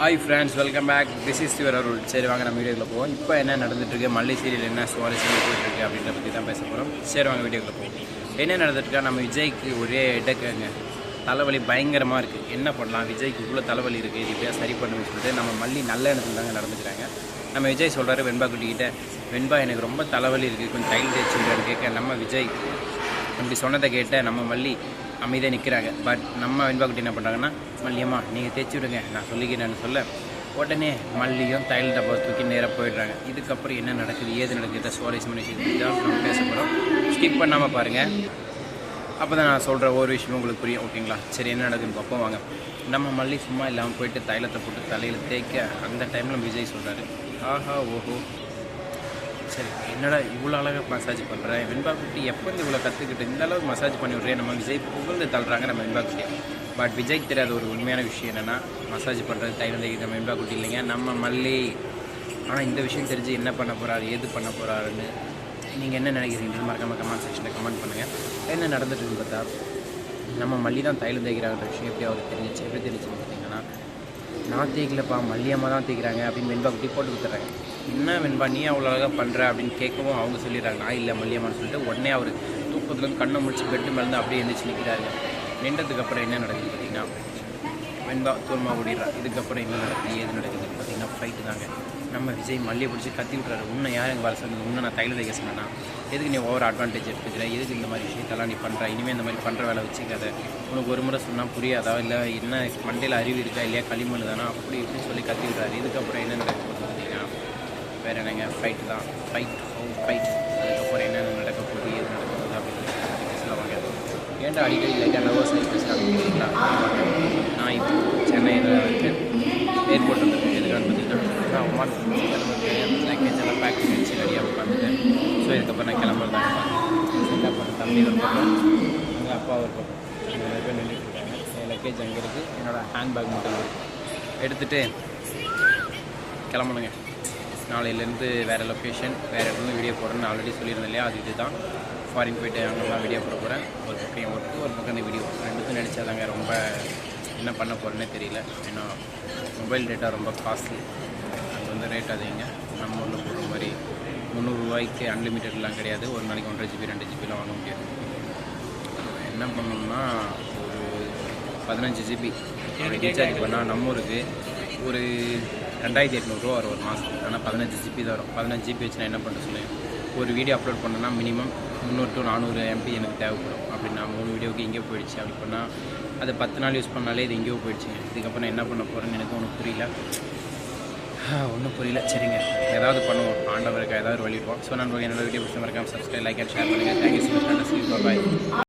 Hi friends welcome back this is your Arul சரி வாங்க நம்ம வீடியோக்குள்ள போவோம். இப்போ என்ன நடந்துட்டுருக்கு மல்லி சீரியல் என்ன சுவாரஸ்யம் போயிட்டுருக்கு அப்படின்ற அப்படின்றத பற்றி தான் பேச போகிறோம் சரி வாங்க வீடியோக்குள்ள போவோம். என்ன நடந்துட்டுருக்கா நம்ம விஜய்க்கு ஒரே இடக்குங்க தலைவலி பயங்கரமாக இருக்குது என்ன பண்ணலாம்? விஜய்க்கு இவ்வளோ தலைவலி இருக்குது இது இப்படியா சரி பண்ணுன்னு சொல்லிட்டு நம்ம மல்லி நல்ல இடத்துல தாங்க நடந்துக்கிறாங்க. நம்ம விஜய் சொல்கிறாரு வெண்பா குட்டிக்கிட்ட வெண்பா எனக்கு ரொம்ப தலைவலி இருக்குது கொஞ்சம் டைல் தேய்ச்சி கேட்க நம்ம விஜய் அப்படி சொன்னதை கேட்ட நம்ம மல்லி அமைதியாக நிற்கிறாங்க பட் நம்ம வெண்பாக்குட்டி என்ன பண்ணுறாங்கன்னா மல்லியம்மா நீங்கள் தேய்ச்சி விடுங்க. நான் சொல்லிக்கிறேன்னு சொல்ல உடனே மல்லியும் தையல் டப்பா தூக்கி நேராக போயிடுறாங்க. இதுக்கப்புறம் என்ன நடக்குது? ஏது நடக்குது? சுவாரஸ்யம் தான் நம்ம பேச போகிறோம் ஸ்கிப் பண்ணாமல் பாருங்கள் அப்போ தான் நான் சொல்கிற ஒரு விஷயமும் உங்களுக்கு புரியும். ஓகேங்களா சரி என்ன நடக்குதுன்னு பார்ப்போம் வாங்க. நம்ம மல்லி சும்மா இல்லாமல் போயிட்டு தைலத்தை போட்டு தலையில் தேய்க்க அந்த டைமில் விஜய் சொல்கிறாரு ஆஹா ஓஹோ. சரி என்னடா இவ்வளோ அழகாக மசாஜ் பண்ணுறேன் வெண்பா குட்டி எப்போ இருந்து இவ்வளோ கற்றுக்கிட்டு இந்த அளவுக்கு மசாஜ் பண்ணி விட்றேன் நம்ம விஜய் புகழ்ந்து தள்ளுறாங்க நம்ம வெண்பா குட்டி பட் விஜய்க்கு தெரியாத ஒரு உண்மையான விஷயம் என்னென்னா மசாஜ் பண்ணுறது தைலம் தைக்கிற நம்ம வெண்பா குட்டி இல்லைங்க. நம்ம மல்லி. ஆனால் இந்த விஷயம் தெரிஞ்சு என்ன பண்ண போகிறாரு ஏது பண்ண போகிறாருன்னு நீங்கள் என்ன நினைக்கிறீங்கன்னு மறக்காமல் கமெண்ட் செக்ஷனில் கமெண்ட் பண்ணுங்கள் என்ன நடந்துட்டுன்னு பார்த்தா நம்ம மல்லி தான் தைலம் தைக்கிறாங்கிற விஷயம் எப்படி அவருக்கு தெரிஞ்சிச்சு எப்படி தெரிஞ்சுன்னு நான் தேய்க்கலப்பா மல்லியம்மா தான் தேய்க்கிறாங்க அப்படின்னு வெண்பா குட்டி போட்டு கொடுத்துட்றாங்க. என்ன வெண்பா நீ அவ்வளோ அழகாக பண்ணுற அப்படின்னு கேட்கவும் அவங்க சொல்லிடுறாங்க. நான் இல்லை மல்லியம்மான்னு சொல்லிட்டு உடனே அவர் தூக்கத்துலேருந்து கண்ணை முடிச்சு பெட்டு மேலேருந்து அப்படியே எழுந்திரிச்சு நிற்கிறாரு நின்றதுக்கப்புறம் என்ன நடக்குது பார்த்தீங்கன்னா வெண்பா தூரமாக ஓடிடுறா இதுக்கப்புறம் என்ன நடக்குது ஏது நடக்குதுன்னு பார்த்தீங்கன்னா ஃபைட்டு தாங்க. நம்ம விஜய் மல்லியை பிடிச்சி கத்தி விட்றாரு உன்னை யார் எங்கள் வர சொன்னது? உன்னை நான் தைல தைக்க சொன்னேன்னா எதுக்கு நீ ஓவர் அட்வான்டேஜ் எடுத்துக்கிற? எதுக்கு இந்த மாதிரி விஷயத்தெல்லாம் நீ பண்ணுற இனிமேல் இந்த மாதிரி பண்ணுற வேலை வச்சுக்காத. உனக்கு ஒரு முறை சொன்னால் புரியாதா? இல்லை என்ன மண்டையில் அறிவு இருக்கா? இல்லையா? களிமண் தானா அப்படி இப்படின்னு சொல்லி கத்தி இதுக்கப்புறம் என்ன நடக்க போகுது பார்த்தீங்கன்னா வேறு என்னங்க? ஃபைட் தான். ஃபைட் ஹவு ஃபைட் அதுக்கப்புறம் என்னென்ன நடக்க போகுது? எது நடக்க போகுது? அப்படின்னு பேசலாம் வாங்க. ஏன்டா அடிக்கடி லைட்டாக நர்வஸ் ஆகி பேசுகிறாங்க நான் இப்போ ஸோ இதுக்கப்புறம் நான் கிளம்புறதாங்க என்ன பண்ண தம்பி ஒரு பக்கம் எங்கள் அப்பா ஒரு பக்கம் நிறைய பேர் நின்றுட்டு இருக்காங்க. என் லக்கேஜ் அங்கே இருக்குது என்னோடய ஹேண்ட்பேக் மட்டும் இருக்கு. எடுத்துகிட்டு கிளம்பணுங்க நாளையிலேருந்து வேறு லொக்கேஷன் வேறு இடத்துல வீடியோ போடுறேன்னு ஆல்ரெடி சொல்லியிருந்தேன் இல்லையா? அது இதுதான். ஃபாரின் போயிட்டு அங்கெல்லாம் வீடியோ போட போகிறேன் ஒரு பக்கம் என் ஒர்க்கு ஒரு பக்கம் இந்த வீடியோ ரெண்டுத்தும் நினச்சாதாங்க ரொம்ப என்ன பண்ண போகிறேன்னே தெரியல. ஏன்னா மொபைல் டேட்டா ரொம்ப காஸ்ட்லி அது வந்து ரேட் அதிகங்க. நம்ம ஊரில் போடுற மாதிரி முந்நூறுரூவாய்க்கு அன்லிமிட்டட்லாம் கிடையாது. ஒரு நாளைக்கு ஒன்றரை ஜிபி ரெண்டு ஜிபிலாம் வாங்க முடியாது. என்ன பண்ணணும்னா ஒரு பதினஞ்சு ஜிபி ரீசார்ஜ் பண்ணால் நம்ம ஊருக்கு ஒரு ரெண்டாயிரத்தி எட்நூறுரூவா வரும் ஒரு மாதம் ஆனால் பதினஞ்சு ஜிபி தான் வரும். பதினஞ்சு ஜிபி வச்சு நான் என்ன பண்ண சொல்லுவேன் ஒரு வீடியோ அப்லோட் பண்ணேன்னா மினிமம் முந்நூறு டு நானூறு எம்பி எனக்கு தேவைப்படும். அப்படி நான் மூணு வீடியோக்கு இங்கே போயிடுச்சு. அப்படி பண்ணால் அது பத்து நாள் யூஸ் பண்ணாலே இது எங்கேயோ போயிடுச்சுங்க. இதுக்கப்புறம் நான் என்ன பண்ண போகிறேன்னு எனக்கு ஒன்றும் புரியல. ஒன்றும் புரியல. சரிங்க. ஏதாவது பண்ணுவோம். ஆண்டவருக்கு ஏதாவது வழிப்போம் ஸோ நான் என்னோட வீடியோ பிடிச்ச மறக்காம சப்ஸ்கிரைப் லைக் அண்ட் ஷேர் பண்ணுங்கள் thank you so much bye